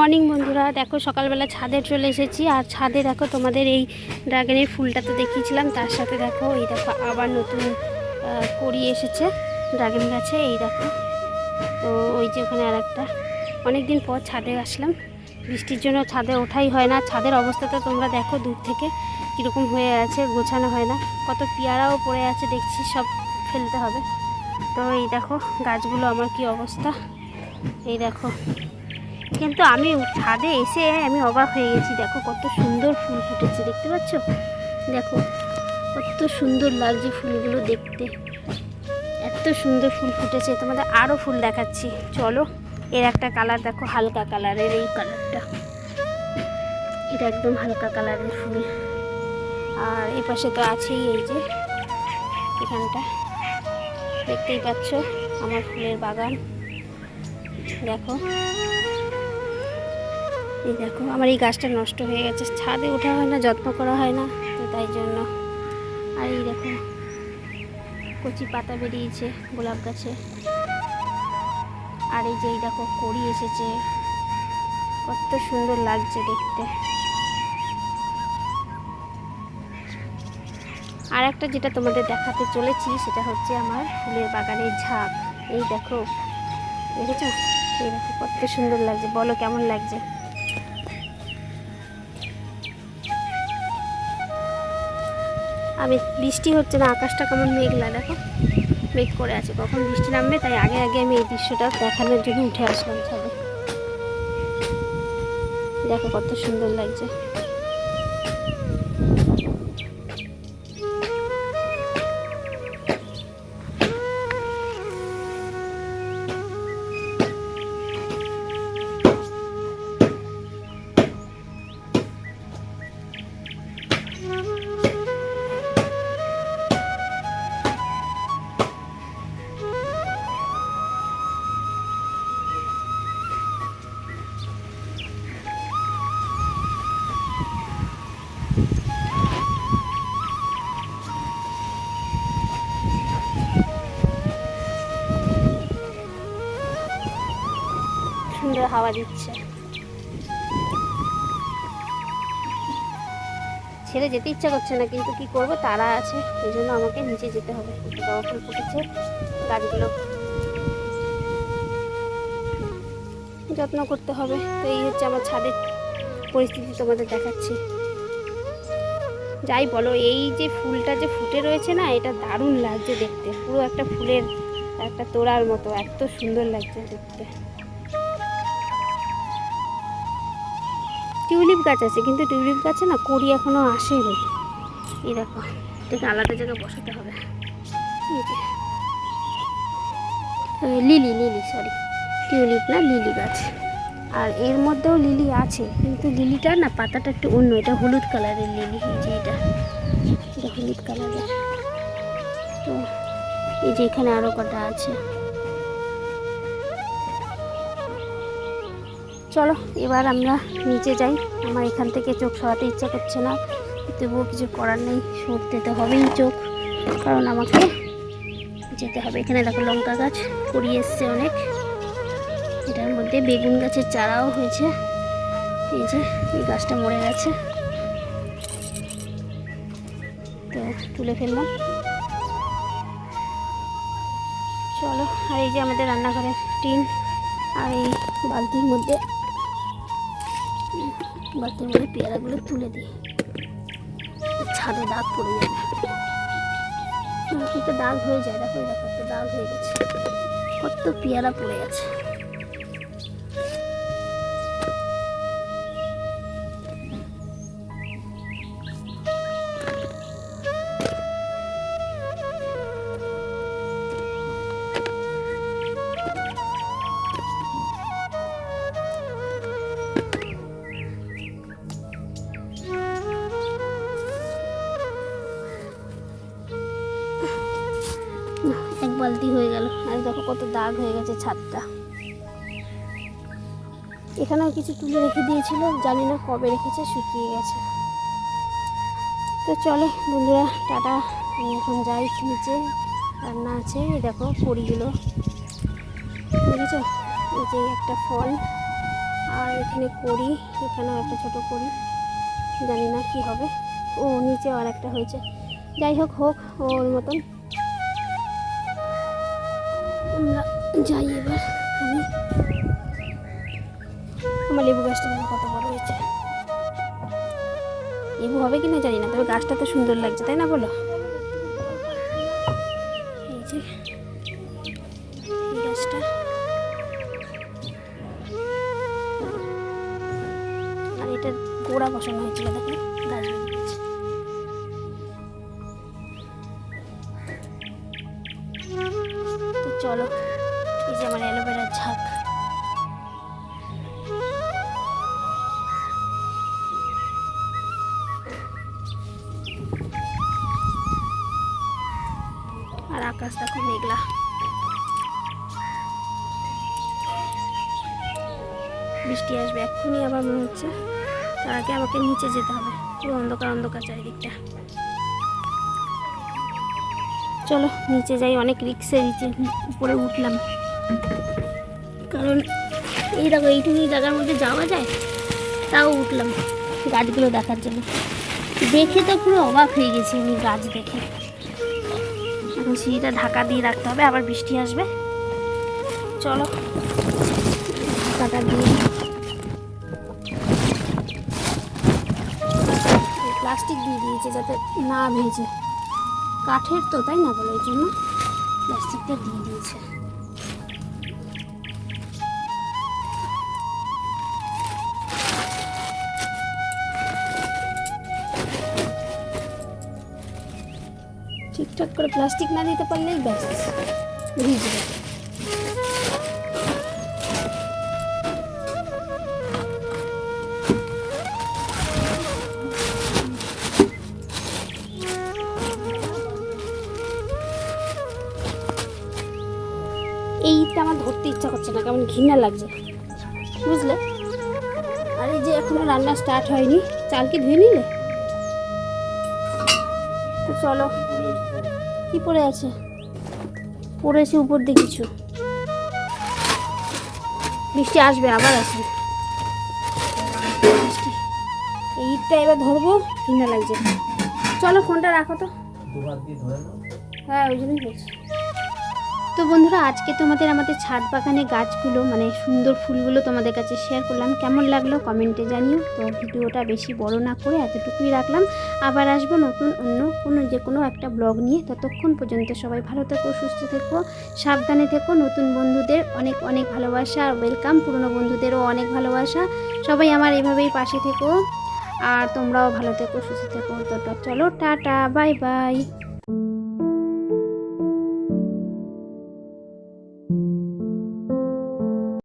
Morning বন্ধুরা, দেখো সকালবেলা ছাদে চলে এসেছি। আর ছাদে দেখো তোমাদের এই ড্রাগনের ফুলটা তো দেখিয়েছিলাম, তার সাথে দেখো এই দেখো আবার নতুন কড়ি এসেছে ড্রাগন গাছে, এই দেখো। তো ওই যে ওখানে আর একটা অনেক দিন পর ছাদে আসলাম। বৃষ্টির জন্য ছাদে ওঠাই হয় না। ছাদের অবস্থা তো তোমরা দেখো দূর থেকে কীরকম হয়ে আছে, গোছানো হয় না। কত পেয়ারাও পড়ে আছে, দেখছি সব ফেলতে হবে। তো এই দেখো গাছগুলো, আমার কি অবস্থা? এই দেখো। কিন্তু আমি ছাদে এসে আমি অবাক হয়ে গেছি। দেখো কত সুন্দর ফুল ফুটেছে, দেখতে পাচ্ছ? দেখো কত সুন্দর লাগছে ফুলগুলো দেখতে। এত সুন্দর ফুল ফুটেছে, তোমাদের আরও ফুল দেখাচ্ছি। চলো, এর একটা কালার দেখো, হালকা কালারের এই কালারটা। এটা একদম হালকা কালারের ফুল। আর এই পাশে তো আছেই এই যে এখানটা। দেখতেই পাচ্ছ আমার ফুলের বাগান। দেখো এই দেখো, আমার এই গাছটা নষ্ট হয়ে গেছে। ছাদে ওঠা হয় না, যত্ন করা হয় না, তো তাই জন্য। আর এই দেখো, কচি পাতা বেরিয়েছে গোলাপ গাছে। আর এই যে এই দেখো, কড়ি এসেছে। কত সুন্দর লাগছে দেখতে। আর একটা যেটা তোমাদের দেখাতে চলেছি, সেটা হচ্ছে আমার ফুলের বাগানের ঝাঁক। এই দেখো, দেখেছ? এই দেখো, কত সুন্দর লাগছে। বলো, কেমন লাগছে? আমি বৃষ্টি হচ্ছে না, আকাশটা কেমন মেঘলা, দেখো। মেঘ করে আছে, কখন বৃষ্টি নামবে তাই আগে আগে আমি এই দৃশ্যটা দেখানোর জন্য উঠে আসলাম ছাদে দেখো কত সুন্দর লাগছে। সুন্দর হাওয়া দিচ্ছে। ছেড়ে যেতে ইচ্ছা করছে না, কিন্তু কি করব? তারা আছে, এই জন্য আমাকে নিচে যেতে হবে। ফুটেছে গাছগুলো যত্ন করতে হবে। তো এই হচ্ছে আমার ছাদের পরিস্থিতি তোমাদের দেখাচ্ছি। যাই বলো, এই যে ফুলটা যে ফুটে রয়েছে না, এটা দারুণ লাগছে দেখতে। পুরো একটা ফুলের একটা তোড়ার মতো, এত সুন্দর লাগছে দেখতে। টিউলিপ গাছ আছে, কিন্তু টিউলিপ গাছে না কড়ি এখনও আসেনি। এই দেখো, এটাকে আলাদা জায়গায় বসাতে হবে। লিলি লিলি সরি টিউলিপ না, লিলি গাছ। আর এর মধ্যেও লিলি আছে, কিন্তু লিলিটার না পাতাটা একটু অন্য, এটা হলুদ কালারের লিলি যে এটা। এটা হলুদ কালারের। তো, এই যে এখানে আরও কটা আছে। চলো, এবার আমরা নিচে যাই। আমার এখান থেকে চোখ সরাতে ইচ্ছা করছে না। তবুও কিছু করার নেই সরতে তো হবেই চোখ। কারণ আমাকে যেতে হবে। এখানে দেখো লঙ্কা গাছ করিয়ে এসছে অনেক। এটার মধ্যে বেগুন গাছের চারাও হয়েছে। এই যে, এই গাছটা মরে গেছে। তো তুলে ফেললাম। চলো, আর এই যে আমাদের রান্নাঘরের টিন আর এই বালতির মধ্যে বালতির মধ্যে পেয়ারাগুলো তুলে দিই ছাদে দাগ পড়ে যাবে। একটা দাগ হয়ে যায়, দেখো দেখো, একটা দাগ হয়ে গেছে। কত পেয়ারা পড়ে গেছে বালতি হয়ে গেল। আর দেখো কত দাগ হয়ে গেছে ছাদটা। এখানেও কিছু তুলে রেখে দিয়েছিল, জানি না কবে রেখেছে, শুকিয়ে গেছে। তো চলো বন্ধুরা, টাটা। আমি এখন যাই, নিচে রান্না আছে। এই দেখো কড়িগুলো দেখেছ? এই যে একটা ফল, আর এখানে করি এখানেও একটা ছোট করি জানি না কি হবে। ও নিচে আর একটা হয়েছে। যাই হোক হোক, ওর মতন। আমরা যাই এবার। আমি আমার লেবু গাছটা কত বড় হয়েছে। লেবু হবে কি না জানি না, তবে গাছটা তো সুন্দর লাগছে, তাই না বলো? এই যে গাছটা। আর এটা গোড়া বসানো হয়েছিল দেখো। চলো। এই যে আমার অ্যালোভেরার ঝাঁক। আর আকাশ দেখো মেঘলা। বৃষ্টি আসবে, এক্ষুনি আবার মনে হচ্ছে। তার আগে আমাকে নিচে যেতে হবে। পুরো অন্ধকার অন্ধকার চারিদিকটা। চলো, নিচে যাই, অনেক রিক্সে নিচে উপরে উঠলাম। কারণ এই দেখো, এইটুকুনি জায়গার মধ্যে যাওয়া যায়, তাও উঠলাম গাছগুলো দেখার জন্য। দেখে তো পুরো অবাক হয়ে গেছি আমি গাছ দেখে। এখন সিঁড়িটা ঢাকা দিয়ে রাখতে হবে, আবার বৃষ্টি আসবে। চলো, ঢাকাটা দিয়ে প্লাস্টিক দিয়ে দিয়েছে যাতে না ভেজে। কাঠের তো, তাই না বলে? এই জন্য প্লাস্টিকটা দিয়ে দিয়েছে। ঠিকঠাক করে প্লাস্টিক না দিতে পারলেই ব্যাস ভিজবে এই ঈদটা আমার ধরতে ইচ্ছা করছে না কেমন ঘৃণা লাগছে। বুঝলে? আর এই যে এখনও রান্না স্টার্ট হয়নি চাল কি ধুয়ে নিলে? তো চলো কি পড়ে আছে? পড়েছে উপর দিয়ে কিছু। বৃষ্টি আসবে আবার আসবে। বৃষ্টি। এই ঈদটা এবার ধরবো ঘৃণা লাগছে। চলো ফোনটা রাখো তো। হ্যাঁ ওই জন্যই বলছি। তো বন্ধুরা, আজকে তোমাদের আমাদের ছাদ বাগানে গাছগুলো মানে সুন্দর ফুলগুলো তোমাদের কাছে শেয়ার করলাম। কেমন লাগল কমেন্টে জানিও। তো ভিডিওটা বেশি বড় না করে এতটুকুই রাখলাম। আবার আসব নতুন অন্য কোনো যে কোনো একটা ব্লগ নিয়ে। ততক্ষণ পর্যন্ত সবাই ভালো থেকো, সুস্থ থেকো, সাবধানে থেকো। নতুন বন্ধুদের অনেক অনেক ভালোবাসা ওয়েলকাম পুরনো বন্ধুদেরও অনেক ভালোবাসা। সবাই আমার এভাবেই পাশে থেকো। আর তোমরাও ভালো থেকো, সুস্থ থেকো। তো চলো, টাটা বাই বাই